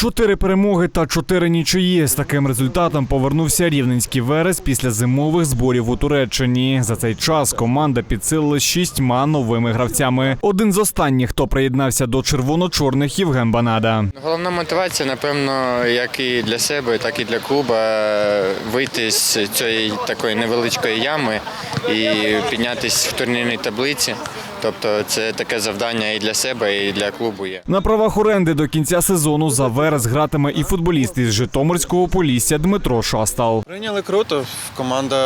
Чотири перемоги та чотири нічиї. З таким результатом повернувся рівненський верес після зимових зборів у Туреччині. За цей час команда підсилила шістьма новими гравцями. Один з останніх, хто приєднався до червоно-чорних Євген Банада. Головна мотивація, напевно, як і для себе, так і для клубу, вийти з цієї такої невеличкої ями і піднятися в турнірній таблиці. Тобто це таке завдання і для себе, і для клубу є. На правах оренди до кінця сезону за верес гратиме і футболіст із Житомирського полісся Дмитро Шастал. Прийняли круто. Команда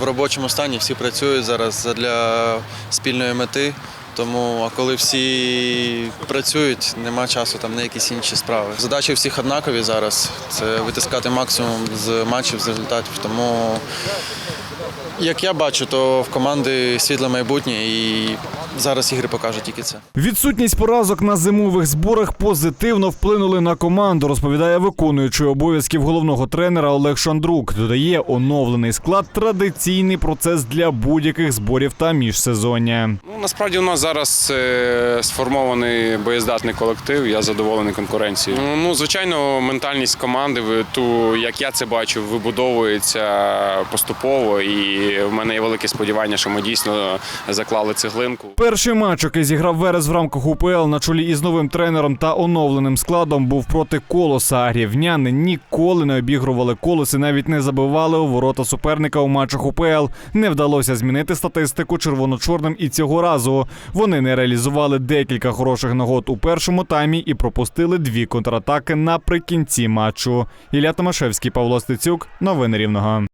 в робочому стані, всі працюють зараз для спільної мети. Тому, а коли всі працюють, нема часу там на якісь інші справи. Задачі всіх однакові зараз. Це витискати максимум з матчів, з результатів. Тому, як я бачу, то в команди світле майбутнє і зараз ігри покажуть тільки це. Відсутність поразок на зимових зборах позитивно вплинули на команду, розповідає виконуючий обов'язків головного тренера Олег Шандрук. Додає, оновлений склад традиційний процес для будь-яких зборів та міжсезоння. Ну, насправді у нас зараз е, сформований боєздатний колектив. Я задоволений конкуренцією. Ну, Ну, звичайно, ментальність команди, ту, як я це бачу, вибудовується поступово. І в мене є велике сподівання, що ми дійсно заклали цеглинку. Перший матч, який зіграв Верес в рамках УПЛ на чолі із новим тренером та оновленим складом, був проти колоса. Рівняни ніколи не обігрували колос і навіть не забивали у ворота суперника у матчах УПЛ. Не вдалося змінити статистику червоно-чорним і цього разу. Вони не реалізували декілька хороших нагод у першому таймі і пропустили дві контратаки наприкінці матчу. Ілля Томашевський, Павло Стецюк. Новини Рівного.